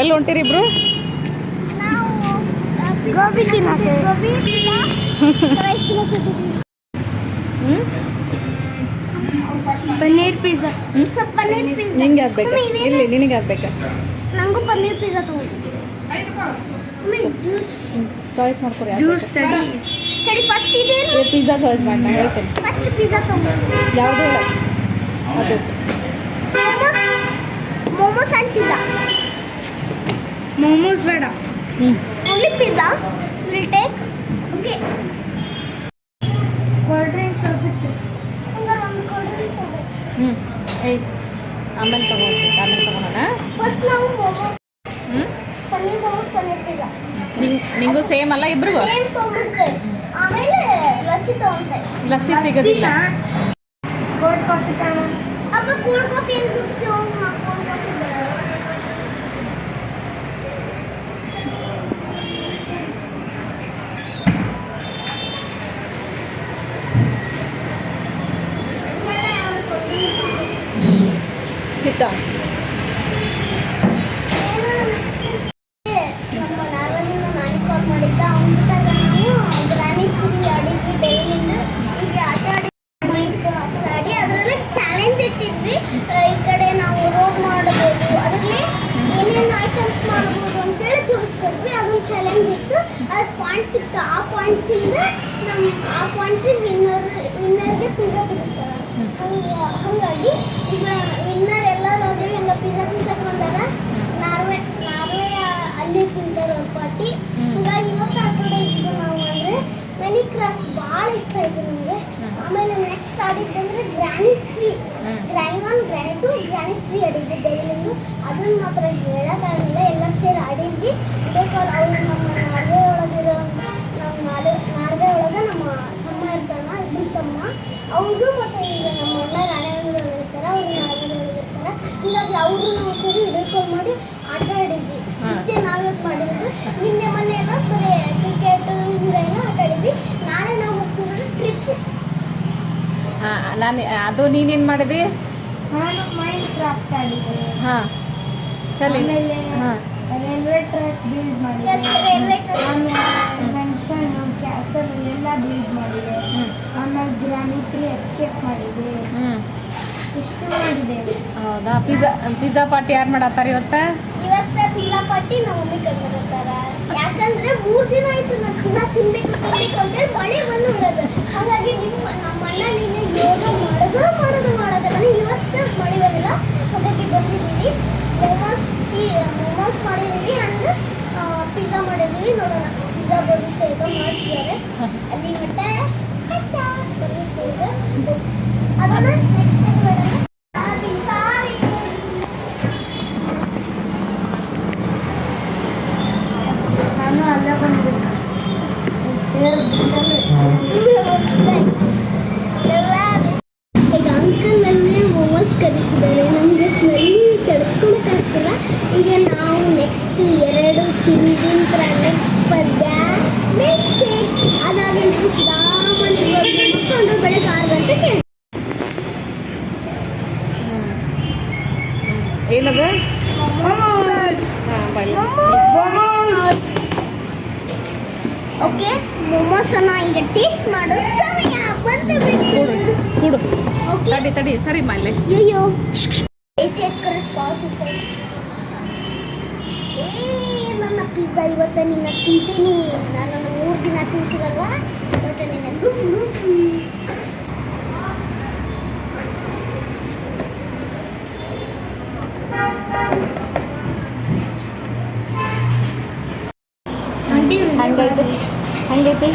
ಎಲ್ಲಿ ಹೊಂಟಿರಿ ಇಬ್ರು? ಪನ್ನೀರ್ ಪಿಜ್ಜಾ. ಪನ್ನೀರ್ ಪಿಜ್ಜಾ. ನಿಂಗೆ ಆಗ್ಬೇಕಾ? ಇಲ್ಲಿ ನಿನಗೆ ಆಗ್ಬೇಕಾ? ನಂಗೂ ಪನ್ನೀರ್ ಪಿಜ್ಜಾ ತಗೋ. ಚಾಯ್ಸ್ ಮಾಡ್ಕೊರಿ ಜ್ಯೂಸ್ ತಡಿ. ತಡಿ ಫಸ್ಟ್ ಪಿಜ್ಜಾ ಚಾಯ್ಸ್ ಮಾಡಿ ನಾನು ಹೇಳ್ತೇನೆ. ಫಸ್ಟ್ ಪಿಜ್ಜಾ ಯಾವುದು? ಅದು. ಮೋಮೋಸ್. And pizza. ಮೋಮೋಸ್ ಬೇಡ. Only pizza will take okay cold drinks ಹಂಗಾರೆ ಒಂದು ಕೋಲ್ಡ್ ಡ್ರಿಂಕ್ಸ್ ತಗೋಬೇಕು ಹ್ಞೂ ಏಯ್ ಆಮೇಲೆ ತಗೊಂಡು ಆಮೇಲೆ ತಗೋಣ ಫಸ್ಟ್ ನಾವು ಮೋಮೋ. ಹ್ಞೂ ಪನ್ನೀರ್ ಮೋಮೋಸ್ ಪನ್ನೀರ್ ಪಿಜ್ಜಾ ನಿಂಗೆ ಸೇಮ್ ಅಲ್ಲ ಇಬ್ರಿಗೂ? ಸೇಮ್ ತೊಗೊಂಡ್ಬಿಡ್ತೇವೆ ಆಮೇಲೆ ಲಸ್ಸಿ ತೊಗೊಂತೇವೆ ಲಸ್ಸಿ ಸಿಗೋದಿಲ್ಲ. ಕೋಲ್ಡ್ ಕಾಫಿ ತಗೋಣ. ಅಪ್ಪ ಕೋಲ್ಡ್ ಕಾಫಿ ಹಾಗಾಗಿ ಈಗ ವಿನ್ನರ್ ಎಲ್ಲರೂ ಅದೇ ಹಂಗ ಪಿಜ್ಜಾ ತಿನ್ಸಕ್ ಬಂದಾರ ನಾರ್ವೆ ನಾರ್ವೆ ಅಲ್ಲಿ ತಿಂತಾರೆ ಒಂದು ಪಾರ್ಟಿ. ಹಂಗಾಗಿ ಇವತ್ತು ಆಟೋಡೆ ಇದ್ವಿ ನಾವು ಅಂದ್ರೆ ಮೆನಿ ಕ್ರಾಫ್ಟ್ ಭಾಳ ಇಷ್ಟ ಆಯ್ತು ನಮಗೆ ಆಮೇಲೆ ನೆಕ್ಸ್ಟ್ ಆಡಿದ್ದಂದ್ರೆ ಗ್ರಾನಿಟ್ ಟ್ರೀ ಹ್ಮ್. Granny one granny two granny three ಆಡಿದ್ವಿ ಡೈಲಿಂದು ಅದನ್ನ ಮಾತ್ರ ಹೇಳೋಕ್ಕಾಗಲ್ಲ ಎಲ್ಲ ಸೇರಿ ಆಡಿದ್ವಿ ಬೇಕಾದ್ರೆ ಅವ್ರು ನಮ್ಮ ನಾರ್ವೆ ಒಳಗಿರೋ ನಮ್ಮ ನಾರ್ವೆ ನಾರ್ವೆ ಒಳಗೆ ನಮ್ಮ ತಮ್ಮ ಇರ್ತಾನ ಇಬ್ಬರು ತಮ್ಮ ಅವರು ಮತ್ತು ಈಗ ನಮ್ಮ ಅಣ್ಣ ರಾಣೆಗಳು ಇರ್ತಾರೆ ಅವ್ರು ನಾರ್ವೆ ಒಳಗಿರ್ತಾರೆ ಹೀಗಾಗಿ ಅವರು ನಾವು ಸೇರಿ ಹಿಡ್ಕೊಂಡು ಮಾಡಿ ಆಟ ಆಡಿದ್ವಿ. ಇಷ್ಟೇ ನಾವೇ ಮಾಡಿರೋದು? ನಿನ್ನೆ ಮೊನ್ನೆ ಎಲ್ಲ ಬರೀ ಕ್ರಿಕೆಟ್ ಹಿಂಗೆಲ್ಲ ಆಟ ಆಡಿದ್ವಿ ನಾಳೆ ನಾವು ಹೋಗ್ತಿರೋದು ಟ್ರಿಪ್ ಹಾಂ ನಾನು ಅದು ನೀನೇನು ಮಾಡಿದಿ ನಾನು ಮೈಂಡ್ ಕ್ರಾಫ್ಟ್ ಆಡಿದ್ದೆ. ಹಾಂ. ಚಲಿ ಹಾಂ. ರೈಲ್ವೆ ಟ್ರ್ಯಾಕ್ ಬಿಲ್ಡ್ ಮಾಡಿದೆ. ಮೆನ್ಷನ್ ಕ್ಯಾಸಲ್ ಎಲ್ಲ ಬಿಲ್ಡ್ ಮಾಡಿದೆ. ಆಮೇಲೆ ಗ್ರಾನಿತ್ರಿ ಎಸ್ಕೇಪ್ ಮಾಡಿದೆ. ಇಷ್ಟು ಮಾಡಿದೆ ಹೌದಾ? ಪಿಜ್ಜಾ ಪಿಜ್ಜಾ ಪಾರ್ಟಿ ಯಾರು ಮಾಡತ್ತಾರ ಇವತ್ತ? ಇವತ್ತ ಪಿಜ್ಜಾ ಪಾರ್ಟಿ ನಮ್ಮ ಮಮ್ಮಿ ಕರ್ಕೊಂಡ್ಬರ್ತಾರ ಯಾಕಂದ್ರೆ ಮೂರ್ ದಿನ ಆಯ್ತು ನಾನು ಖಾನ ತಿನ್ಬೇಕು ತಿನ್ಬೇಕು ಅಂತೇಳಿ ಮಳೆ ಬಂದು ಬಿಡೋದು ಹಾಗಾಗಿ ನಿಮ್ಮ ನಮ್ಮ ಅಣ್ಣ ನಿನ್ನೆ ಯೋಗ ಮಾಡೋದು ಮಾಡೋದು ಮಾಡೋದು. ನಾನು ಇವತ್ತು ಮಳೆ ಬಂದಿಲ್ಲ. ಹಾಗಾಗಿ ಬಂದಿದ್ದೀವಿ ಮೊಮೋಸ್ ಚೀ ಮೊಮೋಸ್ ಮಾಡಿದ್ದೀವಿ ಅಂಡ್ ಪಿಜ್ಜಾ ಮಾಡಿದ್ದೀವಿ ನೋಡೋಣ ಪಿಜ್ಜಾ ಬರುತ್ತೆ ಈಗ ಮಾಡ್ತಿದ್ದಾರೆ ಅಲ್ಲಿ ಮಟ್ಟ ಅದನ್ನ ನೆಕ್ಸ್ಟ್ ಟೈಮ್ ಬರೋಣ ಸಾರಿ ನಾನು ಅಲ್ಲೇ ಬಂದ್ಬಿಟ್ಟು ಚೇರ್ ಈಗ ಅಂಕಲ್ ನನಗೆ ಮೊಮೋಸ್ ಕರೀತಿದ್ದಾರೆ ನನಗೆ ಸ್ಮೆಲ್ ತಡ್ಕೊಳಕ್ಕಾಗ್ತಿಲ್ಲ ಈಗ ನಾವು ನೆಕ್ಸ್ಟ್ ಎರಡು ತಿಂದಿನ ನೆಕ್ಸ್ಟ್ ಪದ್ಯ ಮಿಲ್ಕ್ ಶೇಕ್ ಅದಾಗಿ ಸಿದಾ ಮನೆಗೆ ಹೋಗಿ ಮಕ್ಕೊಂಡು ಬೆಳಗ್ಗೆ ಆರು ಗಂಟೆಗೆ ಏನದು ಮೊಮೋಸ್ ಹಾಂ ಬಳ್ಳಿ ಮೊಮೋಸ್ ಓಕೆ ಮೊಮೋಸ್ ಅನ್ನ ಈಗ ಟೇಸ್ಟ್ ಮಾಡೋ. ಸಮಯ ಬಂದು ಕೂಡು ಕೂಡು. ಓಕೆ ತಡಿ ತಡಿ ಸರಿ ಮಾಲೆ ಅಯ್ಯೋ ನನ್ನ ಪಿಜ್ಜಾ ಇವತ್ತು ನಿನ್ನ ತಿಂತೀನಿ. ನಾನು ಮೂರು ದಿನ ತಿನ್ಸಿರಲ್ವಾ? ಇವತ್ತು ನಿನ್ನ ನುಗ್ಗು ಹಂಗೈತಿ?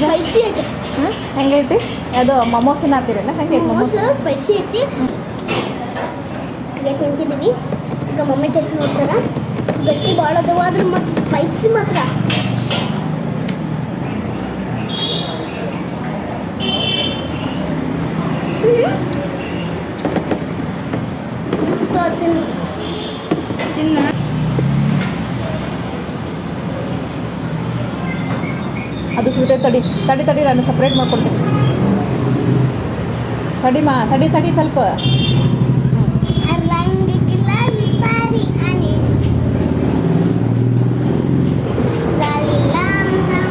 ಸ್ಪೈಸಿ ಐತಿ. ಹ್ಞೂ ಹೆಂಗೈತಿ? ಅದು ಮೊಮೋಸ್ ಆತಿರಲ್ಲ ಹೆಂಗೈತಿ ಮೊಮೋಸ್ ಸ್ಪೈಸಿ ಐತಿ. ತಿಂತಿದೀವಿ ತಿಂತಿದ್ದೀವಿ ಈಗ ಮಮ್ಮಿ ಟೇಸ್ಟ್ ನೋಡ್ತಾರ. ಗಟ್ಟಿ ಭಾಳ ಅದಾವ ಆದ್ರೆ ಮತ್ತೆ ಸ್ಪೈಸಿ ಮಾತ್ರ. Separate, ma. Sadima, Sadi, Sadi, Sulpa. A Languilla, Sadi, Annie. Lalla, mamá.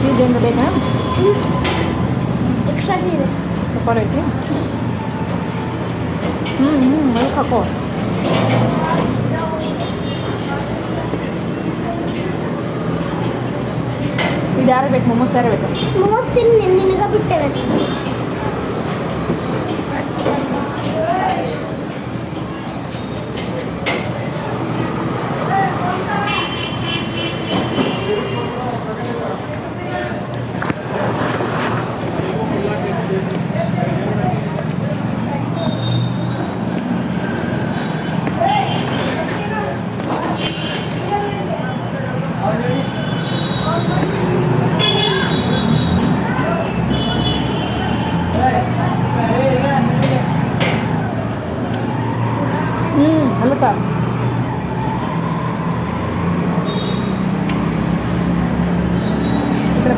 ¿Qué es eso? ¿Qué es eso? ¿Qué es eso? ¿Qué es eso? ¿Qué es eso? ಯಾರು ಬೇಕು? ಮೊಮೋಸ್ ಯಾರು ಬೇಕು? ಮೋಮೋಸ್ ಬಿಟ್ಟೆವೆ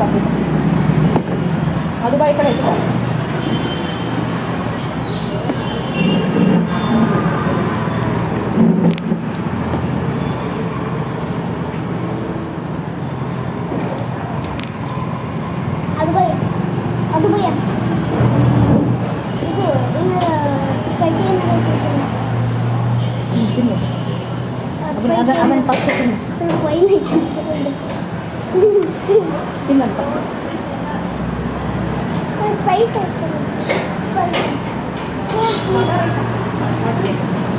दाखवतो मधुबाईकडे येतो അവൻ പക്ഷെ പോയി ಕಡೆ ಐತೆ ಬಾ. ಅದು ಭಯ